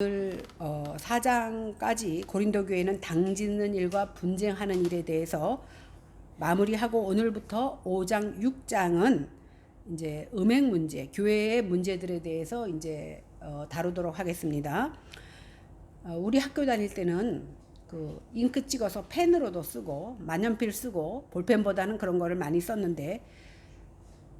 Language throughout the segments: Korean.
오늘 어, 4장까지 고린도 교회는 당짓는 일과 분쟁하는 일에 대해서 마무리하고 오늘부터 5장, 6장은 이제 음행 문제, 교회의 문제들에 대해서 이제 어, 다루도록 하겠습니다. 어, 우리 학교 다닐 때는 그 잉크 찍어서 펜으로도 쓰고 만년필 쓰고 볼펜보다는 그런 거를 많이 썼는데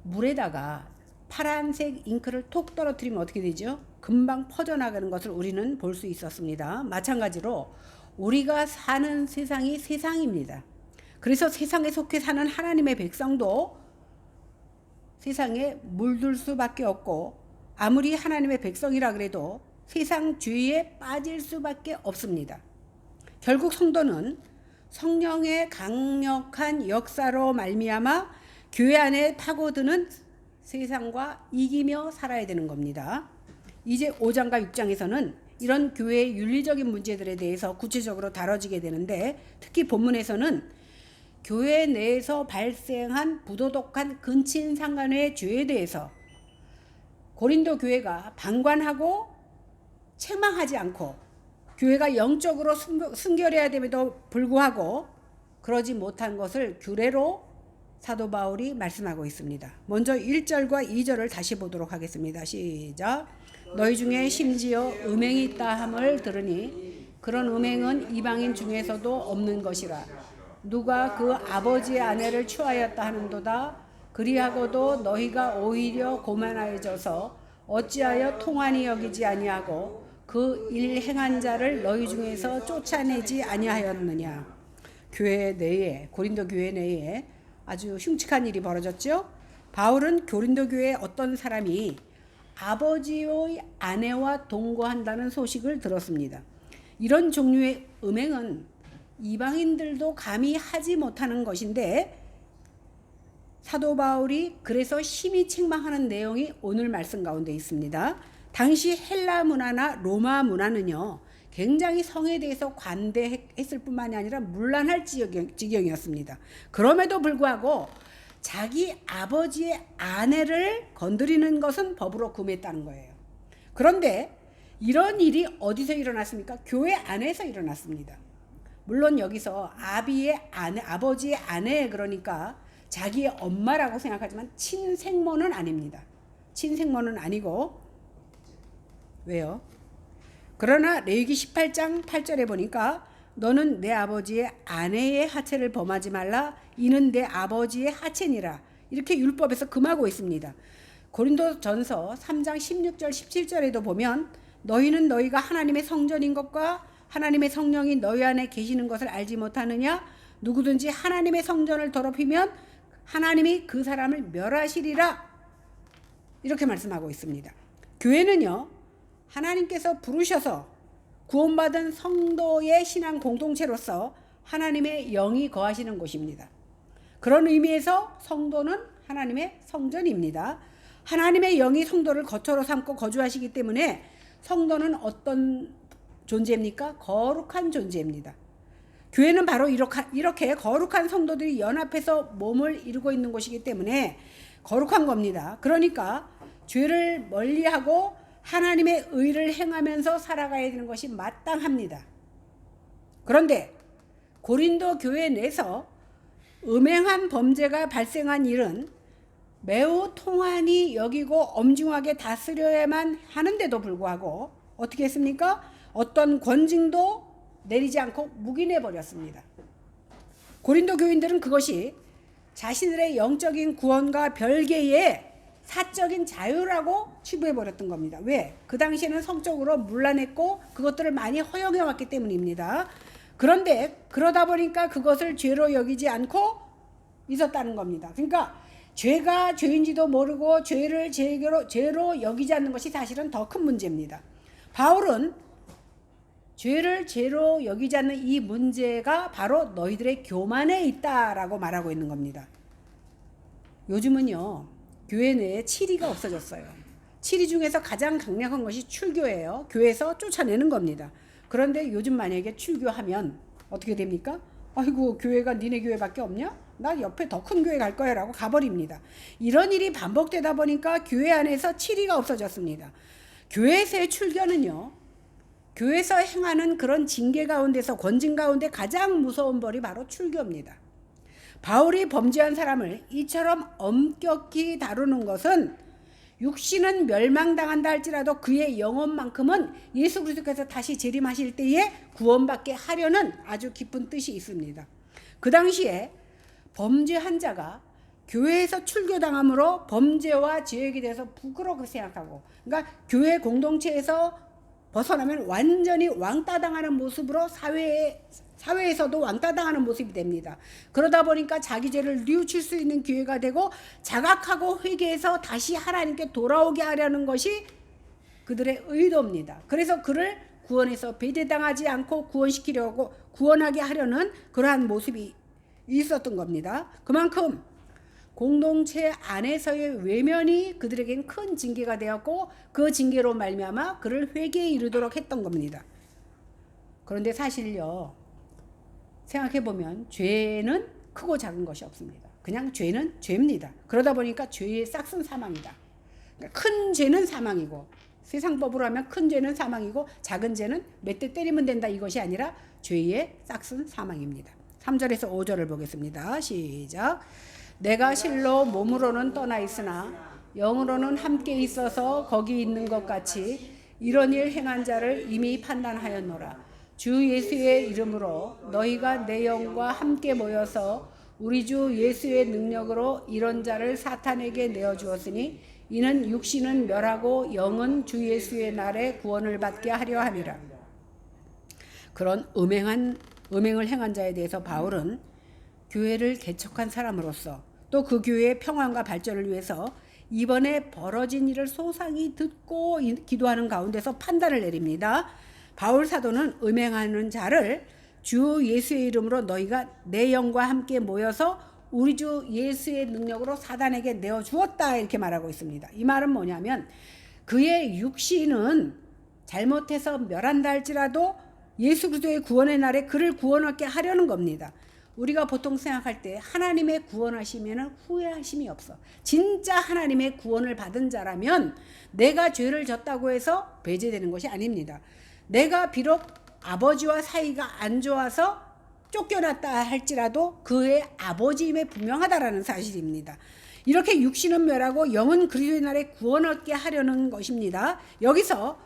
물에다가 파란색 잉크를 톡 떨어뜨리면 어떻게 되죠? 금방 퍼져나가는 것을 우리는 볼 수 있었습니다. 마찬가지로 우리가 사는 세상이 세상입니다. 그래서 세상에 속해 사는 하나님의 백성도 세상에 물들 수밖에 없고 아무리 하나님의 백성이라 그래도 세상 주의에 빠질 수밖에 없습니다. 결국 성도는 성령의 강력한 역사로 말미암아 교회 안에 파고드는 세상과 이기며 살아야 되는 겁니다. 이제 5장과 6장에서는 이런 교회의 윤리적인 문제들에 대해서 구체적으로 다뤄지게 되는데 특히 본문에서는 교회 내에서 발생한 부도덕한 근친 상간의 죄에 대해서 고린도 교회가 방관하고 책망하지 않고 교회가 영적으로 순- 순결해야 됨에도 불구하고 그러지 못한 것을 규례로 사도 바울이 말씀하고 있습니다. 먼저 1절과 2절을 다시 보도록 하겠습니다. 시작. 너희 중에 심지어 음행이 있다 함을 들으니 그런 음행은 이방인 중에서도 없는 것이라. 누가 그 아버지의 아내를 취하였다 하는도다. 그리하고도 너희가 오히려 고만하여져서 어찌하여 통한이 여기지 아니하고 그 일 행한 자를 너희 중에서 쫓아내지 아니하였느냐. 교회 내에 고린도 교회 내에 아주 흉측한 일이 벌어졌죠. 바울은 고린도 교회 어떤 사람이 아버지의 아내와 동거한다는 소식을 들었습니다. 이런 종류의 음행은 이방인들도 감히 하지 못하는 것인데 사도 바울이 그래서 심히 책망하는 내용이 오늘 말씀 가운데 있습니다. 당시 헬라 문화나 로마 문화는요, 굉장히 성에 대해서 관대했을 뿐만이 아니라 물란할 지경- 지경 이었습니다. 그럼에도 불구하고 자기 아버지의 아내를 건드리는 것은 법으로 금했다는 거예요. 그런데 이런 일이 어디서 일어났습니까? 교회 안에서 일어났습니다. 물론 여기서 아비의 아내, 아버지의 아내 그러니까 자기의 엄마라고 생각하지만 친생모는 아닙니다. 친생모는 아니고 왜요? 그러나 레위기 18장 8절에 보니까 너는 내 아버지의 아내의 하체를 범하지 말라 이는 내 아버지의 하체니라 이렇게 율법에서 금하고 있습니다. 고린도전서 3장 16절 17절에도 보면 너희는 너희가 하나님의 성전인 것과 하나님의 성령이 너희 안에 계시는 것을 알지 못하느냐 누구든지 하나님의 성전을 더럽히면 하나님이 그 사람을 멸하시리라 이렇게 말씀하고 있습니다. 교회는요 하나님께서 부르셔서 구원받은 성도의 신앙 공동체로서 하나님의 영이 거하시는 곳입니다. 그런 의미에서 성도는 하나님의 성전입니다. 하나님의 영이 성도를 거처로 삼고 거주하시기 때문에 성도는 어떤 존재입니까? 거룩한 존재입니다. 교회는 바로 이렇게, 거룩한 성도들이 연합해서 몸을 이루고 있는 곳이기 때문에 거룩한 겁니다. 그러니까 죄를 멀리하고 하나님의 의를 행하면서 살아가야 되는 것이 마땅합니다. 그런데 고린도 교회 내에서 음행한 범죄가 발생한 일은 매우 통한이 여기고 엄중하게 다스려야만 하는데도 불구하고 어떻게 했습니까? 어떤 권징도 내리지 않고 묵인해 버렸습니다. 고린도 교인들은 그것이 자신들의 영적인 구원과 별개의 사적인 자유라고 치부해 버렸던 겁니다. 왜? 그 당시에는 성적으로 문란했고 그것들을 많이 허용해 왔기 때문입니다. 그런데 그러다 보니까 그것을 죄로 여기지 않고 있었다는 겁니다. 그러니까 죄가 죄인지도 모르고 죄를 죄로, 죄로 여기지 않는 것이 사실은 더 큰 문제입니다. 바울은 죄를 죄로 여기지 않는 이 문제가 바로 너희들의 교만에 있다라고 말하고 있는 겁니다. 요즘은요, 교회 내에 치리가 없어졌어요. 치리 중에서 가장 강력한 것이 출교예요. 교회에서 쫓아내는 겁니다. 그런데 요즘 만약에 출교하면 어떻게 됩니까? 아이고, 교회가 니네 교회밖에 없냐? 나 옆에 더 큰 교회 갈 거야 라고 가버립니다. 이런 일이 반복되다 보니까 교회 안에서 치리가 없어졌습니다. 교회에서의 출교는요, 교회에서 행하는 그런 징계 가운데서 권징 가운데 가장 무서운 벌이 바로 출교입니다. 바울이 범죄한 사람을 이처럼 엄격히 다루는 것은 육신은 멸망당한다 할지라도 그의 영혼만큼은 예수 그리스도께서 다시 재림하실 때에 구원받게 하려는 아주 깊은 뜻이 있습니다. 그 당시에 범죄한 자가 교회에서 출교당함으로 범죄와 죄악에 대해서 부끄럽게 생각하고 그러니까 교회 공동체에서 벗어나면 완전히 왕따당하는 모습으로 사회에 사회에서도 왕따당하는 모습이 됩니다. 그러다 보니까 자기 죄를 뉘우칠 수 있는 기회가 되고 자각하고 회개해서 다시 하나님께 돌아오게 하려는 것이 그들의 의도입니다. 그래서 그를 구원해서 배제당하지 않고 구원시키려고 구원하게 하려는 그러한 모습이 있었던 겁니다. 그만큼 공동체 안에서의 외면이 그들에겐 큰 징계가 되었고 그 징계로 말미암아 그를 회개에 이르도록 했던 겁니다. 그런데 사실요. 생각해 보면 죄는 크고 작은 것이 없습니다. 그냥 죄는 죄입니다. 그러다 보니까 죄의 싹슨 사망이다. 그러니까 큰 죄는 사망이고 세상 법으로 하면 큰 죄는 사망이고 작은 죄는 몇 대 때리면 된다 이것이 아니라 죄의 싹슨 사망입니다. 3절에서 5절을 보겠습니다. 시작. 내가 실로 몸으로는 떠나 있으나 영으로는 함께 있어서 거기 있는 것 같이 이런 일 행한 자를 이미 판단하였노라. 주 예수의 이름으로 너희가 내 영과 함께 모여서 우리 주 예수의 능력으로 이런 자를 사탄에게 내어 주었으니 이는 육신은 멸하고 영은 주 예수의 날에 구원을 받게 하려 함이라. 그런 음행한 음행을 행한 자에 대해서 바울은 교회를 개척한 사람으로서 또 그 교회의 평안과 발전을 위해서 이번에 벌어진 일을 소상히 듣고 기도하는 가운데서 판단을 내립니다. 바울 사도는 음행하는 자를 주 예수의 이름으로 너희가 내 영과 함께 모여서 우리 주 예수의 능력으로 사단에게 내어 주었다 이렇게 말하고 있습니다. 이 말은 뭐냐면 그의 육신은 잘못해서 멸한다 할지라도 예수 그리스도의 구원의 날에 그를 구원하게 하려는 겁니다. 우리가 보통 생각할 때 하나님의 구원하시면 후회하심이 없어. 진짜 하나님의 구원을 받은 자라면 내가 죄를 졌다고 해서 배제되는 것이 아닙니다. 내가 비록 아버지와 사이가 안 좋아서 쫓겨났다 할지라도 그의 아버지임에 분명하다라는 사실입니다. 이렇게 육신은 멸하고 영은 그리스도의 날에 구원 얻게 하려는 것입니다. 여기서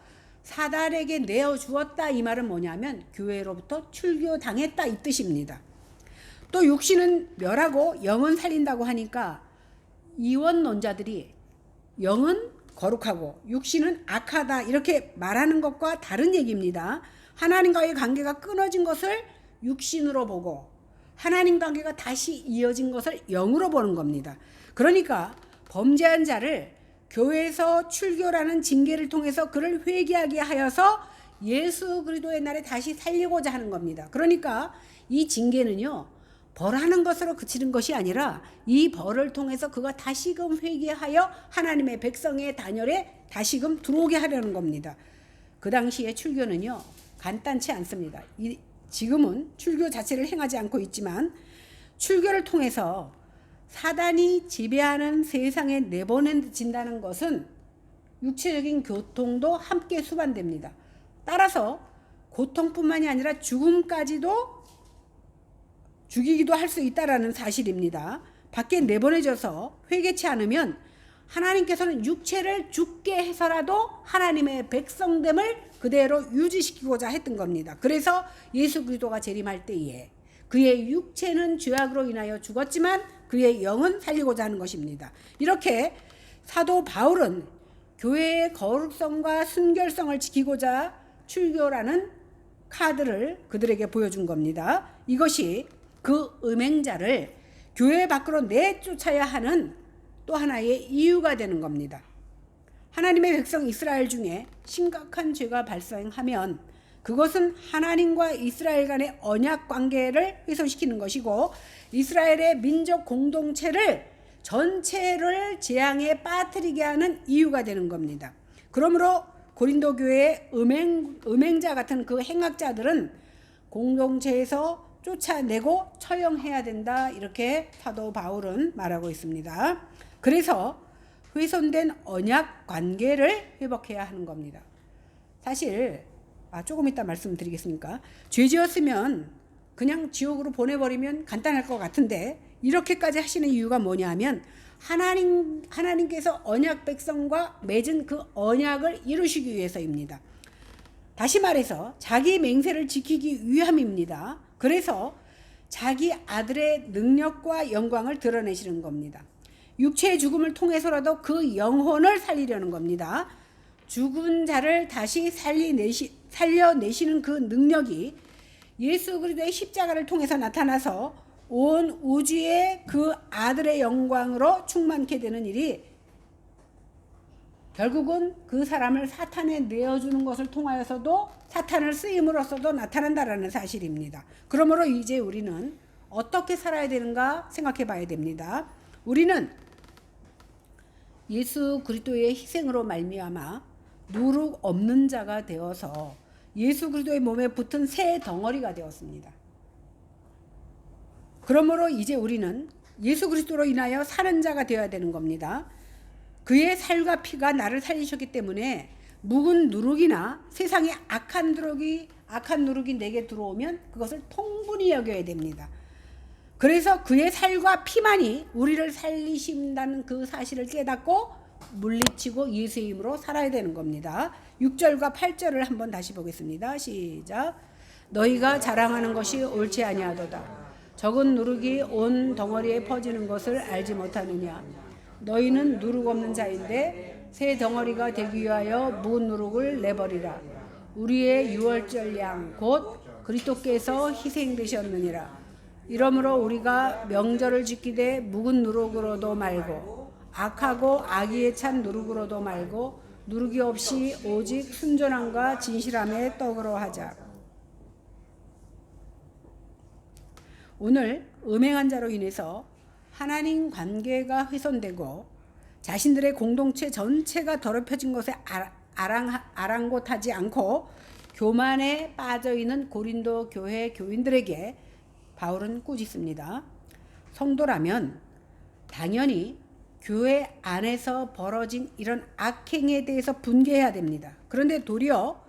사단에게 내어 주었다 이 말은 뭐냐면 교회로부터 출교 당했다 이 뜻입니다. 또 육신은 멸하고 영은 살린다고 하니까 이원론자들이 영은 거룩하고 육신은 악하다 이렇게 말하는 것과 다른 얘기입니다. 하나님과의 관계가 끊어진 것을 육신으로 보고 하나님 관계가 다시 이어진 것을 영으로 보는 겁니다. 그러니까 범죄한 자를 교회에서 출교라는 징계를 통해서 그를 회개하게 하여서 예수 그리스도의 날에 다시 살리고자 하는 겁니다. 그러니까 이 징계는요. 벌하는 것으로 그치는 것이 아니라 이 벌을 통해서 그가 다시금 회개하여 하나님의 백성의 단열에 다시금 들어오게 하려는 겁니다. 그 당시에 출교는요 간단치 않습니다. 이, 지금은 출교 자체를 행하지 않고 있지만 출교를 통해서 사단이 지배하는 세상에 내보낸진다는 것은 육체적인 교통도 함께 수반됩니다. 따라서 고통뿐만이 아니라 죽음까지도 죽이기도 할 수 있다라는 사실입니다. 밖에 내보내져서 회개치 않으면 하나님께서는 육체를 죽게 해서라도 하나님의 백성됨을 그대로 유지시키고자 했던 겁니다. 그래서 예수 그리스도가 재림할 때에 그의 육체는 죄악으로 인하여 죽었지만 그의 영은 살리고자 하는 것입니다. 이렇게 사도 바울은 교회의 거룩성과 순결성을 지키고자 출교라는 카드를 그들에게 보여준 겁니다. 이것이 그 음행자를 교회 밖으로 내쫓아야 하는 또 하나의 이유가 되는 겁니다. 하나님의 백성 이스라엘 중에 심각한 죄가 발생하면 그것은 하나님과 이스라엘 간의 언약 관계를 훼손시키는 것이고 이스라엘의 민족 공동체를 전체를 재앙에 빠뜨리게 하는 이유가 되는 겁니다. 그러므로 고린도 교회의 음행 음행자 같은 그 행악자들은 공동체에서 쫓아내고 처형해야 된다. 이렇게 사도 바울은 말하고 있습니다. 그래서 훼손된 언약 관계를 회복해야 하는 겁니다. 사실 아 조금 이따 말씀드리겠습니까? 죄 지었으면 그냥 지옥으로 보내버리면 간단할 것 같은데 이렇게까지 하시는 이유가 뭐냐하면 하나님 하나님께서 언약 백성과 맺은 그 언약을 이루시기 위해서입니다. 다시 말해서 자기 맹세를 지키기 위함입니다. 그래서 자기 아들의 능력과 영광을 드러내시는 겁니다. 육체의 죽음을 통해서라도 그 영혼을 살리려는 겁니다. 죽은 자를 다시 살리내시, 살려내시는 그 능력이 예수 그리스도의 십자가를 통해서 나타나서 온 우주의 그 아들의 영광으로 충만케 되는 일이 결국은 그 사람을 사탄에 내어주는 것을 통하여서도 사탄을 쓰임으로써도 나타난다라는 사실입니다. 그러므로 이제 우리는 어떻게 살아야 되는가 생각해 봐야 됩니다. 우리는 예수 그리스도의 희생으로 말미암아 누룩 없는 자가 되어서 예수 그리스도의 몸에 붙은 새 덩어리가 되었습니다. 그러므로 이제 우리는 예수 그리스도로 인하여 사는 자가 되어야 되는 겁니다. 그의 살과 피가 나를 살리셨기 때문에 묵은 누룩이나 세상의 악한 누룩이 악한 누룩이 내게 들어오면 그것을 통분히 여겨야 됩니다. 그래서 그의 살과 피만이 우리를 살리신다는 그 사실을 깨닫고 물리치고 예수의 힘으로 살아야 되는 겁니다. 6절과 8절을 한번 다시 보겠습니다. 시작. 너희가 자랑하는 것이 옳지 아니하도다. 적은 누룩이 온 덩어리에 퍼지는 것을 알지 못하느냐. 너희는 누룩 없는 자인데 새 덩어리가 되기 위하여 묵은 누룩을 내버리라. 우리의 유월절 양 곧 그리스도께서 희생되셨느니라. 이러므로 우리가 명절을 지키되 묵은 누룩으로도 말고 악하고 악의에 찬 누룩으로도 말고 누룩이 없이 오직 순전함과 진실함의 떡으로 하자. 오늘 음행한 자로 인해서 하나님 관계가 훼손되고 자신들의 공동체 전체가 더럽혀진 것에 아랑, 아랑곳하지 않고 교만에 빠져 있는 고린도 교회 교인들에게 바울은 꾸짖습니다. 성도라면 당연히 교회 안에서 벌어진 이런 악행에 대해서 분개해야 됩니다. 그런데 도리어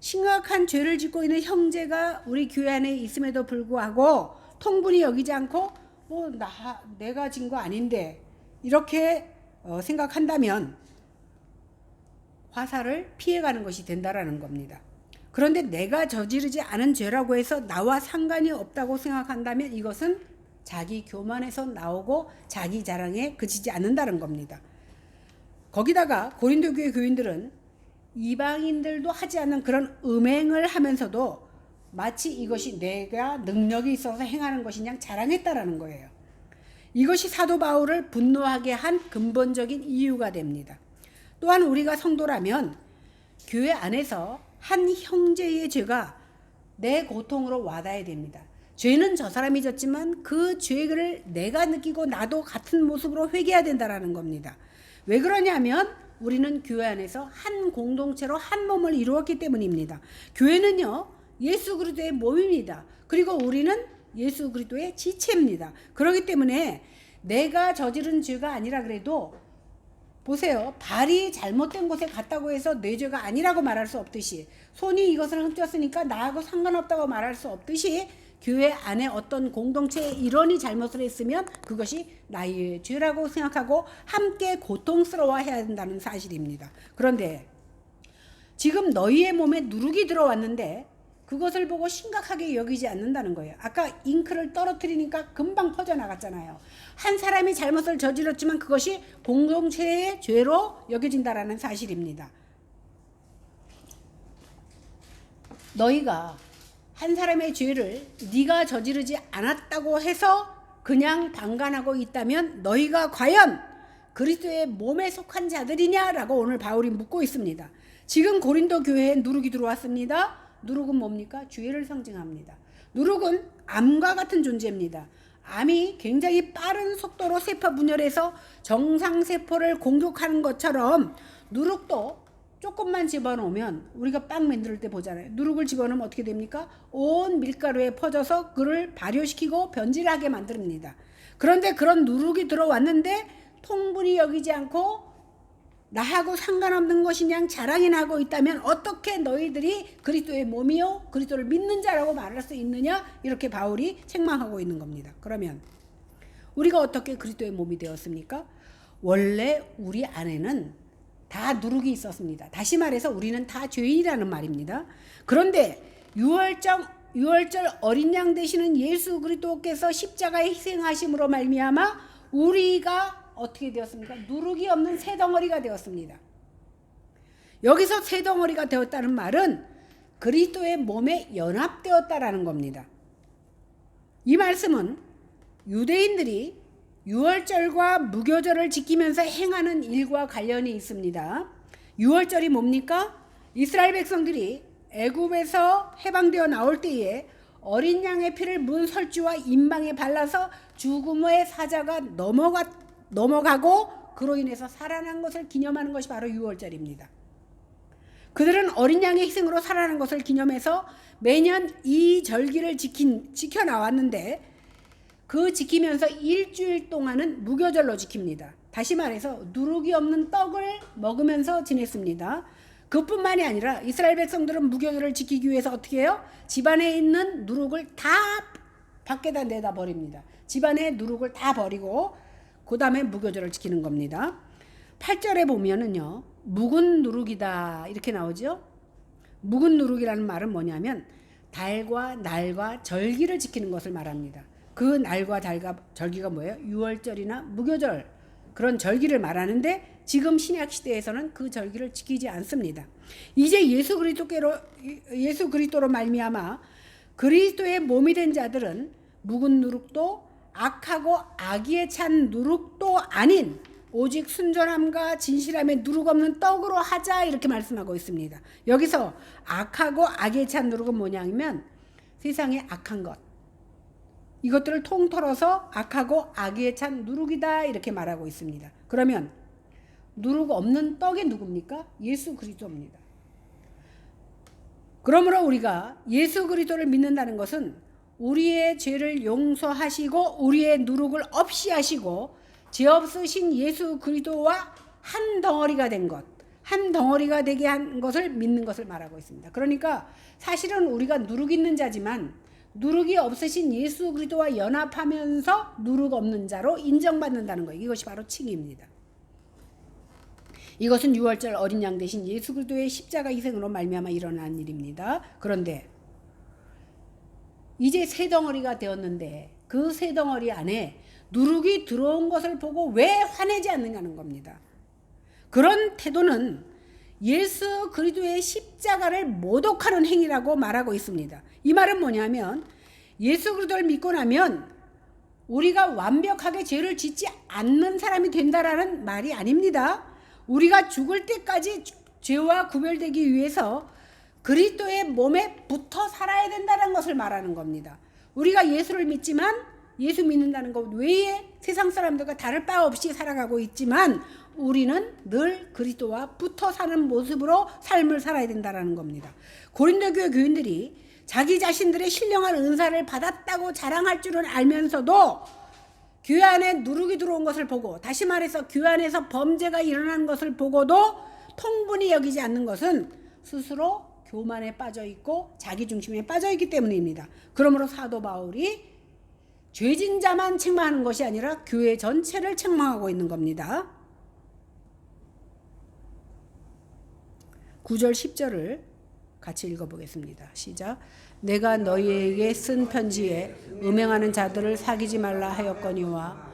심각한 죄를 짓고 있는 형제가 우리 교회 안에 있음에도 불구하고 통분히 여기지 않고 뭐 나 내가 진 거 아닌데 이렇게 어, 생각한다면 화살을 피해가는 것이 된다라는 겁니다. 그런데 내가 저지르지 않은 죄라고 해서 나와 상관이 없다고 생각한다면 이것은 자기 교만에서 나오고 자기 자랑에 그치지 않는다는 겁니다. 거기다가 고린도 교회 교인들은 이방인들도 하지 않는 그런 음행을 하면서도 마치 이것이 내가 능력이 있어서 행하는 것이냐 자랑했다라는 거예요. 이것이 사도 바울을 분노하게 한 근본적인 이유가 됩니다. 또한 우리가 성도라면 교회 안에서 한 형제의 죄가 내 고통으로 와닿아야 됩니다. 죄는 저 사람이 졌지만 그 죄를 내가 느끼고 나도 같은 모습으로 회개해야 된다라는 겁니다. 왜 그러냐면 우리는 교회 안에서 한 공동체로 한 몸을 이루었기 때문입니다. 교회는요 예수 그리스도의 몸입니다. 그리고 우리는 예수 그리스도의 지체입니다. 그렇기 때문에 내가 저지른 죄가 아니라 그래도 보세요. 발이 잘못된 곳에 갔다고 해서 내 죄가 아니라고 말할 수 없듯이 손이 이것을 훔쳤으니까 나하고 상관없다고 말할 수 없듯이 교회 안에 어떤 공동체의 일원이 잘못을 했으면 그것이 나의 죄라고 생각하고 함께 고통스러워해야 된다는 사실입니다. 그런데 지금 너희의 몸에 누룩이 들어왔는데 그것을 보고 심각하게 여기지 않는다는 거예요. 아까 잉크를 떨어뜨리니까 금방 퍼져나갔잖아요. 한 사람이 잘못을 저질렀지만 그것이 공동체의 죄로 여겨진다라는 사실입니다. 너희가 한 사람의 죄를 네가 저지르지 않았다고 해서 그냥 방관하고 있다면 너희가 과연 그리스도의 몸에 속한 자들이냐라고 오늘 바울이 묻고 있습니다. 지금 고린도 교회에 누룩이 들어왔습니다. 누룩은 뭡니까? 죄를 상징합니다. 누룩은 암과 같은 존재입니다. 암이 굉장히 빠른 속도로 세포 분열해서 정상 세포를 공격하는 것처럼 누룩도 조금만 집어넣으면 우리가 빵 만들 때 보잖아요. 누룩을 집어넣으면 어떻게 됩니까? 온 밀가루에 퍼져서 그를 발효시키고 변질하게 만듭니다. 그런데 그런 누룩이 들어왔는데 통분히 여기지 않고 나하고 상관없는 것이 그냥 자랑이나 하고 있다면 어떻게 너희들이 그리스도의 몸이요 그리스도를 믿는 자라고 말할 수 있느냐 이렇게 바울이 책망하고 있는 겁니다. 그러면 우리가 어떻게 그리스도의 몸이 되었습니까? 원래 우리 안에는 다 누룩이 있었습니다. 다시 말해서 우리는 다 죄인이라는 말입니다. 그런데 6월절 6월절 어린 양 되시는 예수 그리스도께서 십자가에 희생하심으로 말미암아 우리가 어떻게 되었습니까? 누룩이 없는 새 덩어리가 되었습니다. 여기서 새 덩어리가 되었다는 말은 그리스도의 몸에 연합되었다라는 겁니다. 이 말씀은 유대인들이 유월절과 무교절을 지키면서 행하는 일과 관련이 있습니다. 유월절이 뭡니까? 이스라엘 백성들이 애굽에서 해방되어 나올 때에 어린 양의 피를 문 설주와 임방에 발라서 죽음의 사자가 넘어가 넘어가고 그로 인해서 살아난 것을 기념하는 것이 바로 유월절입니다. 그들은 어린 양의 희생으로 살아난 것을 기념해서 매년 이 절기를 지킨 지켜 나왔는데 그 지키면서 일주일 동안은 무교절로 지킵니다. 다시 말해서 누룩이 없는 떡을 먹으면서 지냈습니다. 그뿐만이 아니라 이스라엘 백성들은 무교절을 지키기 위해서 어떻게 해요? 집안에 있는 누룩을 다 밖에다 내다 버립니다. 집안에 누룩을 다 버리고 그 다음에 무교절을 지키는 겁니다. 8절에 보면은요. 묵은 누룩이다 이렇게 나오죠. 묵은 누룩이라는 말은 뭐냐면 달과 날과 절기를 지키는 것을 말합니다. 그 날과 달과 절기가 뭐예요? 유월절이나 무교절 그런 절기를 말하는데 지금 신약 시대에서는 그 절기를 지키지 않습니다. 이제 예수 그리스도께로 예수 그리스도로 말미암아 그리스도의 몸이 된 자들은 묵은 누룩도 악하고 악의에 찬 누룩도 아닌 오직 순전함과 진실함에 누룩 없는 떡으로 하자 이렇게 말씀하고 있습니다. 여기서 악하고 악에 찬 누룩은 뭐냐면 세상에 악한 것 이것들을 통틀어서 악하고 악의에 찬 누룩이다 이렇게 말하고 있습니다. 그러면 누룩 없는 떡이 누굽니까? 예수 그리스도입니다. 그러므로 우리가 예수 그리스도를 믿는다는 것은 우리의 죄를 용서하시고 우리의 누룩을 없이 하시고 죄 없으신 예수 그리스도와 한 덩어리가 된 것, 한 덩어리가 되게 한 것을 믿는 것을 말하고 있습니다. 그러니까 사실은 우리가 누룩 있는 자지만 누룩이 없으신 예수 그리스도와 연합하면서 누룩 없는 자로 인정받는다는 거예요. 이것이 바로 칭입니다. 이것은 6월절 어린 양 대신 예수 그리스도의 십자가 희생으로 말미암아 일어난 일입니다. 그런데 이제 새 덩어리가 되었는데 그새 덩어리 안에 누룩이 들어온 것을 보고 왜 화내지 않느냐는 겁니다. 그런 태도는 예수 그리스도의 십자가를 모독하는 행위라고 말하고 있습니다. 이 말은 뭐냐면 예수 그리스도를 믿고 나면 우리가 완벽하게 죄를 짓지 않는 사람이 된다라는 말이 아닙니다. 우리가 죽을 때까지 죄와 구별되기 위해서 그리스도의 몸에 붙어 살아야 된다는 것을 말하는 겁니다. 우리가 예수를 믿지만 예수 믿는다는 것 외에 세상 사람들과 다를 바 없이 살아가고 있지만 우리는 늘 그리스도와 붙어 사는 모습으로 삶을 살아야 된다는 겁니다. 고린도 교회 교인들이 자기 자신들의 신령한 은사를 받았다고 자랑할 줄은 알면서도 교회 안에 누룩이 들어온 것을 보고 다시 말해서 교회 안에서 범죄가 일어나는 것을 보고도 통분히 여기지 않는 것은 스스로 교만에 빠져 있고 자기 중심에 빠져 있기 때문입니다. 그러므로 사도 바울이 죄진 자만 책망하는 것이 아니라 교회 전체를 책망하고 있는 겁니다. 9절 10절을 같이 읽어보겠습니다. 시작. 내가 너희에게 쓴 편지에 음행하는 자들을 사귀지 말라 하였거니와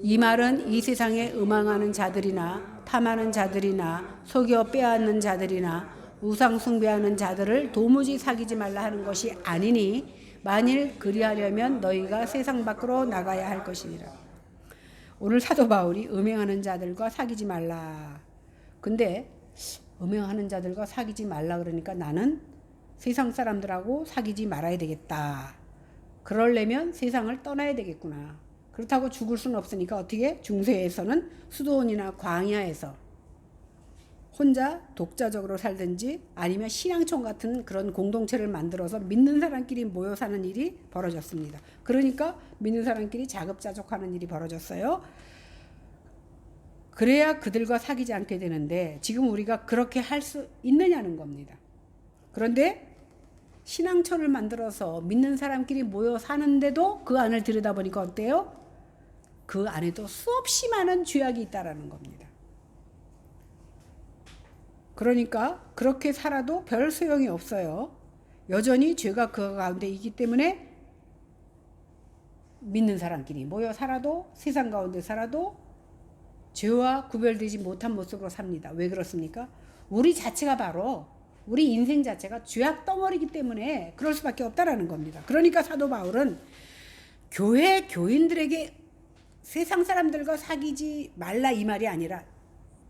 이 말은 이 세상에 음행하는 자들이나 탐하는 자들이나 속여 빼앗는 자들이나 우상 숭배하는 자들을 도무지 사귀지 말라 하는 것이 아니니 만일 그리하려면 너희가 세상 밖으로 나가야 할 것이니라. 오늘 사도 바울이 음행하는 자들과 사귀지 말라. 근데 음행하는 자들과 사귀지 말라 그러니까 나는 세상 사람들하고 사귀지 말아야 되겠다. 그러려면 세상을 떠나야 되겠구나. 그렇다고 죽을 수는 없으니까 어떻게 중세에서는 수도원이나 광야에서 혼자 독자적으로 살든지 아니면 신앙촌 같은 그런 공동체를 만들어서 믿는 사람끼리 모여 사는 일이 벌어졌습니다. 그러니까 믿는 사람끼리 자급자족하는 일이 벌어졌어요. 그래야 그들과 사귀지 않게 되는데 지금 우리가 그렇게 할 수 있느냐는 겁니다. 그런데 신앙처를 만들어서 믿는 사람끼리 모여 사는데도 그 안을 들여다보니까 어때요? 그 안에도 수없이 많은 죄악이 있다라는 겁니다. 그러니까 그렇게 살아도 별 소용이 없어요. 여전히 죄가 그 가운데 있기 때문에 믿는 사람끼리 모여 살아도 세상 가운데 살아도 죄와 구별되지 못한 모습으로 삽니다. 왜 그렇습니까? 우리 자체가 바로 우리 인생 자체가 죄악 덩어리기 때문에 그럴 수밖에 없다라는 겁니다. 그러니까 사도 바울은 교회 교인들에게 세상 사람들과 사귀지 말라 이 말이 아니라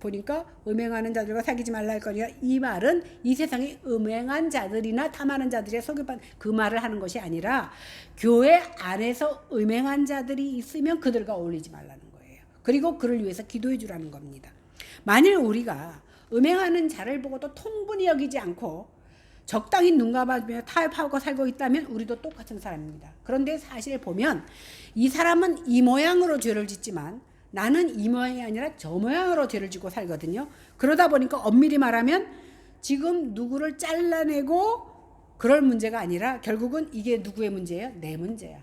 보니까 음행하는 자들과 사귀지 말라 할 거니까 이 말은 이 세상에 음행한 자들이나 탐하는 자들의 속여받 그 말을 하는 것이 아니라 교회 안에서 음행한 자들이 있으면 그들과 어울리지 말라는 거예요. 그리고 그를 위해서 기도해 주라는 겁니다. 만일 우리가 음행하는 자를 보고도 통분히 여기지 않고 적당히 눈 감아주며 타협하고 살고 있다면 우리도 똑같은 사람입니다. 그런데 사실 보면 이 사람은 이 모양으로 죄를 짓지만 나는 이 모양이 아니라 저 모양으로 죄를 짓고 살거든요. 그러다 보니까 엄밀히 말하면 지금 누구를 잘라내고 그럴 문제가 아니라 결국은 이게 누구의 문제예요? 내 문제야.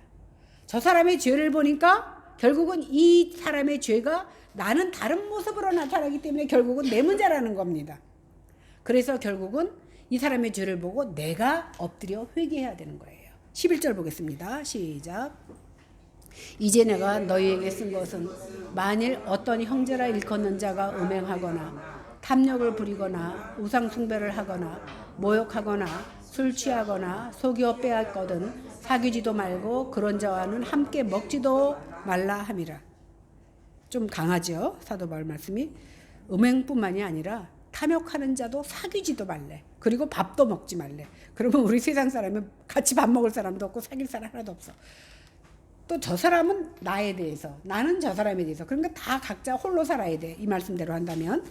저 사람의 죄를 보니까 결국은 이 사람의 죄가 나는 다른 모습으로 나타나기 때문에 결국은 내 문제라는 겁니다. 그래서 결국은 이 사람의 죄를 보고 내가 엎드려 회개해야 되는 거예요. 11절 보겠습니다. 시작. 이제 내가 너희에게 쓴 것은 만일 어떤 형제라 일컫는 자가 음행하거나 탐욕을 부리거나 우상 숭배를 하거나 모욕하거나 술 취하거나 속여 빼앗거든 사귀지도 말고 그런 자와는 함께 먹지도 말라 함이라. 좀 강하죠 사도 바울 말씀이 음행뿐만이 아니라 탐욕하는 자도 사귀지도 말래. 그리고 밥도 먹지 말래. 그러면 우리 세상 사람은 같이 밥 먹을 사람도 없고 사귈 사람 하나도 없어. 또 저 사람은 나에 대해서, 나는 저 사람에 대해서. 그러니까 다 각자 홀로 살아야 돼. 이 말씀대로 한다면.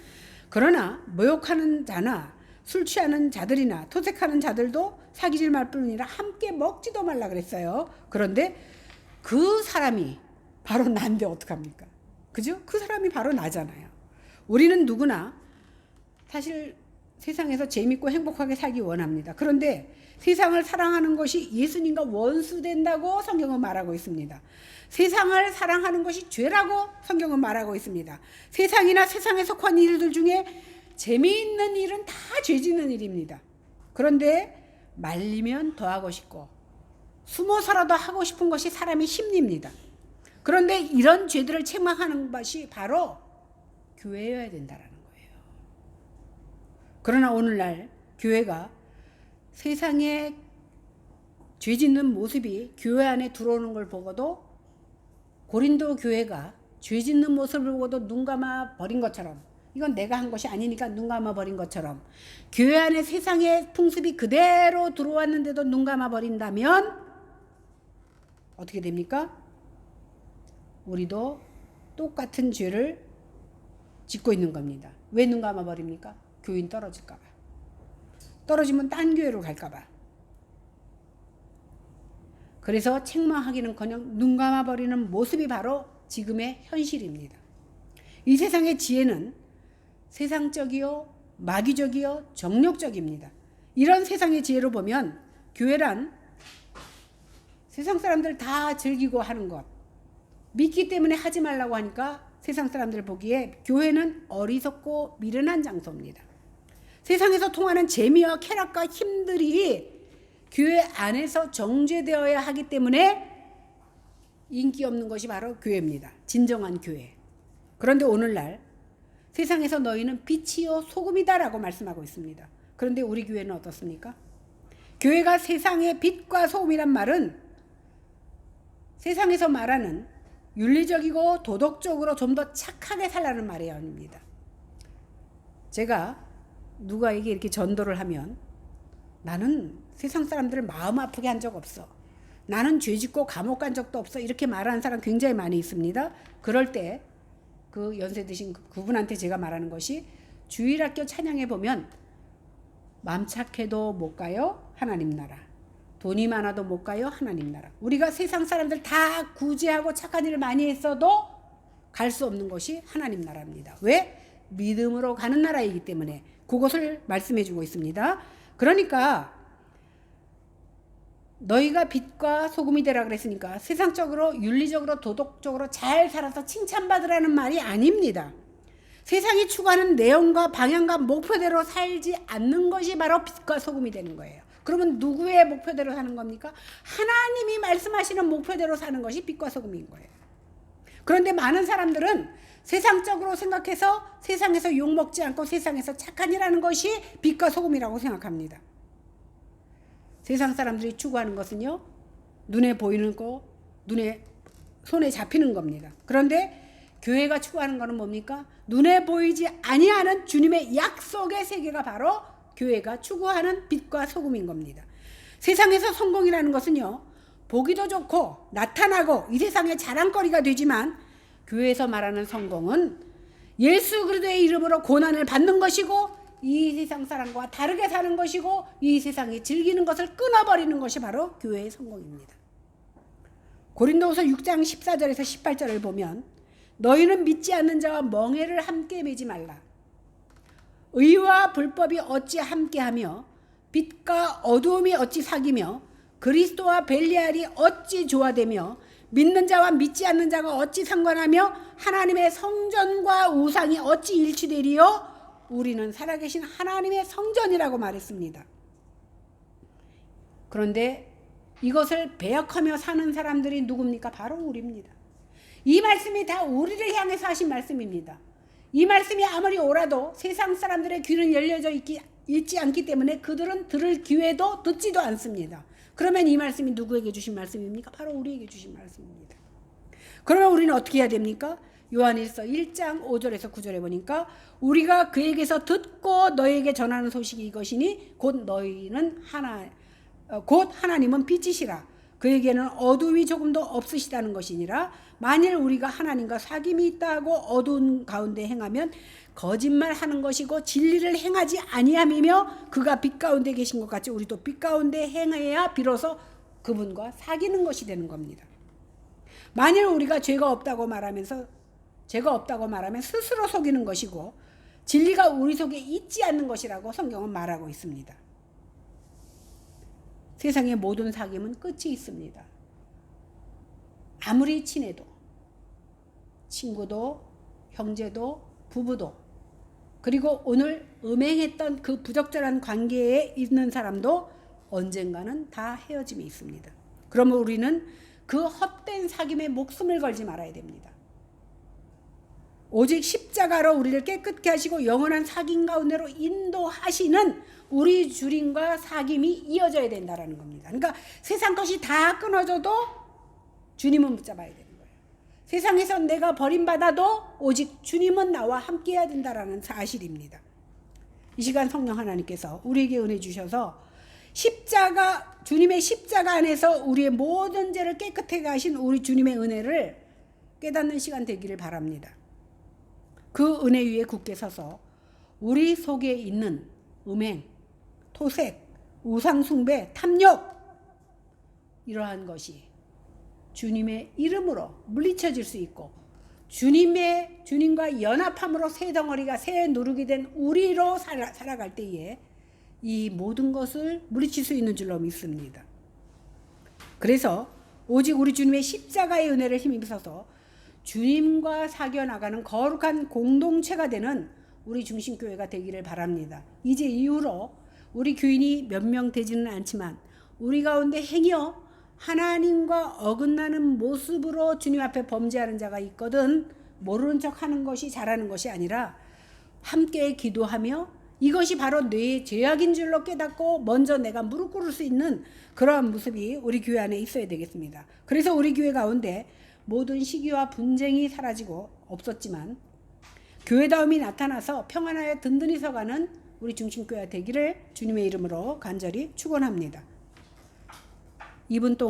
그러나 모욕하는 자나 술 취하는 자들이나 토색하는 자들도 사귀질 말 뿐이라 함께 먹지도 말라 그랬어요. 그런데 그 사람이 바로 난데 어떡합니까? 그죠? 그 사람이 바로 나잖아요. 우리는 누구나 사실 세상에서 재밌고 행복하게 살기 원합니다. 그런데 세상을 사랑하는 것이 예수님과 원수된다고 성경은 말하고 있습니다. 세상을 사랑하는 것이 죄라고 성경은 말하고 있습니다. 세상이나 세상에 속한 일들 중에 재미있는 일은 다 죄짓는 일입니다. 그런데 말리면 더 하고 싶고 숨어서라도 하고 싶은 것이 사람의 심리입니다. 그런데 이런 죄들을 책망하는 것이 바로 교회여야 된다라는 거예요. 그러나 오늘날 교회가 세상에 죄 짓는 모습이 교회 안에 들어오는 걸 보고도 고린도 교회가 죄 짓는 모습을 보고도 눈 감아 버린 것처럼 이건 내가 한 것이 아니니까 눈 감아 버린 것처럼 교회 안에 세상의 풍습이 그대로 들어왔는데도 눈 감아 버린다면 어떻게 됩니까? 우리도 똑같은 죄를 짓고 있는 겁니다. 왜 눈 감아 버립니까? 교인 떨어질까 봐. 떨어지면 딴 교회로 갈까 봐. 그래서 책망하기는커녕 눈 감아 버리는 모습이 바로 지금의 현실입니다. 이 세상의 지혜는 세상적이요, 마귀적이요, 정력적입니다. 이런 세상의 지혜로 보면 교회란 세상 사람들 다 즐기고 하는 것, 믿기 때문에 하지 말라고 하니까 세상 사람들 보기에 교회는 어리석고 미련한 장소입니다. 세상에서 통하는 재미와 쾌락과 힘들이 교회 안에서 정죄되어야 하기 때문에 인기 없는 것이 바로 교회입니다. 진정한 교회. 그런데 오늘날 세상에서 너희는 빛이요 소금이다라고 말씀하고 있습니다. 그런데 우리 교회는 어떻습니까? 교회가 세상의 빛과 소금이란 말은 세상에서 말하는 윤리적이고 도덕적으로 좀 더 착하게 살라는 말이 아닙니다. 제가 누가에게 이렇게 전도를 하면 나는 세상 사람들을 마음 아프게 한 적 없어. 나는 죄 짓고 감옥 간 적도 없어. 이렇게 말하는 사람 굉장히 많이 있습니다. 그럴 때 그 연세 드신 그- 그분한테 제가 말하는 것이 주일학교 찬양에 보면 맘 착해도 못 가요. 하나님 나라. 돈이 많아도 못 가요. 하나님 나라. 우리가 세상 사람들 다 구제하고 착한 일을 많이 했어도 갈 수 없는 것이 하나님 나라입니다. 왜? 믿음으로 가는 나라이기 때문에 그것을 말씀해 주고 있습니다. 그러니까 너희가 빛과 소금이 되라 그랬으니까 세상적으로 윤리적으로 도덕적으로 잘 살아서 칭찬받으라는 말이 아닙니다. 세상이 추구하는 내용과 방향과 목표대로 살지 않는 것이 바로 빛과 소금이 되는 거예요. 그러면 누구의 목표대로 사는 겁니까? 하나님이 말씀하시는 목표대로 사는 것이 빛과 소금인 거예요. 그런데 많은 사람들은 세상적으로 생각해서 세상에서 욕먹지 않고 세상에서 착한 일하는 것이 빛과 소금이라고 생각합니다. 세상 사람들이 추구하는 것은요, 눈에 보이는 거, 눈에, 손에 잡히는 겁니다. 그런데 교회가 추구하는 것은 뭡니까? 눈에 보이지 아니하는 주님의 약속의 세계가 바로 교회가 추구하는 빛과 소금인 겁니다. 세상에서 성공이라는 것은요, 보기도 좋고 나타나고 이 세상의 자랑거리가 되지만 교회에서 말하는 성공은 예수 그리스도의 이름으로 고난을 받는 것이고 이 세상 사람과 다르게 사는 것이고 이 세상이 즐기는 것을 끊어버리는 것이 바로 교회의 성공입니다. 고린도후서 6장 14절에서 18절을 보면 너희는 믿지 않는 자와 멍해를 함께 매지 말라. 의와 불법이 어찌 함께하며 빛과 어두움이 어찌 사귀며 그리스도와 벨리알이 어찌 조화되며 믿는 자와 믿지 않는 자가 어찌 상관하며 하나님의 성전과 우상이 어찌 일치되리요 우리는 살아계신 하나님의 성전이라고 말했습니다. 그런데 이것을 배역하며 사는 사람들이 누굽니까? 바로 우리입니다. 이 말씀이 다 우리를 향해서 하신 말씀입니다. 이 말씀이 아무리 오라도 세상 사람들의 귀는 열려져 있기, 있지 않기 때문에 그들은 들을 기회도 듣지도 않습니다. 그러면 이 말씀이 누구에게 주신 말씀입니까? 바로 우리에게 주신 말씀입니다. 그러면 우리는 어떻게 해야 됩니까? 요한일서 1장 5절에서 9절에 보니까 우리가 그에게서 듣고 너에게 전하는 소식이 이것이니 곧 너희는 하나 어, 곧 하나님은 빛이시라 그에게는 어둠이 조금도 없으시다는 것이니라 만일 우리가 하나님과 사귐이 있다고 어두운 가운데 행하면 거짓말하는 것이고 진리를 행하지 아니함이며 그가 빛 가운데 계신 것 같이 우리도 빛 가운데 행해야 비로소 그분과 사귀는 것이 되는 겁니다. 만일 우리가 죄가 없다고 말하면서 죄가 없다고 말하면 스스로 속이는 것이고 진리가 우리 속에 있지 않는 것이라고 성경은 말하고 있습니다. 세상의 모든 사귐은 끝이 있습니다. 아무리 친해도 친구도 형제도 부부도 그리고 오늘 음행했던 그 부적절한 관계에 있는 사람도 언젠가는 다 헤어짐이 있습니다. 그러면 우리는 그 헛된 사귐에 목숨을 걸지 말아야 됩니다. 오직 십자가로 우리를 깨끗게 하시고 영원한 사귐 가운데로 인도하시는 우리 주님과 사귐이 이어져야 된다라는 겁니다. 그러니까 세상 것이 다 끊어져도 주님은 붙잡아야 되는 거예요. 세상에서 내가 버림받아도 오직 주님은 나와 함께 해야 된다라는 사실입니다. 이 시간 성령 하나님께서 우리에게 은혜 주셔서 십자가 주님의 십자가 안에서 우리의 모든 죄를 깨끗하게 하신 우리 주님의 은혜를 깨닫는 시간 되기를 바랍니다. 그 은혜 위에 굳게 서서 우리 속에 있는 음행, 토색, 우상숭배, 탐욕 이러한 것이 주님의 이름으로 물리쳐질 수 있고 주님의 주님과 연합함으로 새 덩어리가 새 누룩이 된 우리로 살아, 살아갈 때에 이 모든 것을 물리칠 수 있는 줄로 믿습니다. 그래서 오직 우리 주님의 십자가의 은혜를 힘입어서 주님과 사겨 나가는 거룩한 공동체가 되는 우리 중심교회가 되기를 바랍니다. 이제 이후로 우리 교인이 몇 명 되지는 않지만 우리 가운데 행여 하나님과 어긋나는 모습으로 주님 앞에 범죄하는 자가 있거든 모르는 척 하는 것이 잘하는 것이 아니라 함께 기도하며 이것이 바로 뇌의 죄악인 줄로 깨닫고 먼저 내가 무릎 꿇을 수 있는 그러한 모습이 우리 교회 안에 있어야 되겠습니다. 그래서 우리 교회 가운데 모든 시기와 분쟁이 사라지고 없었지만 교회다움이 나타나서 평안하여 든든히 서가는 우리 중심교회 되기를 주님의 이름으로 간절히 축원합니다. 2분 동안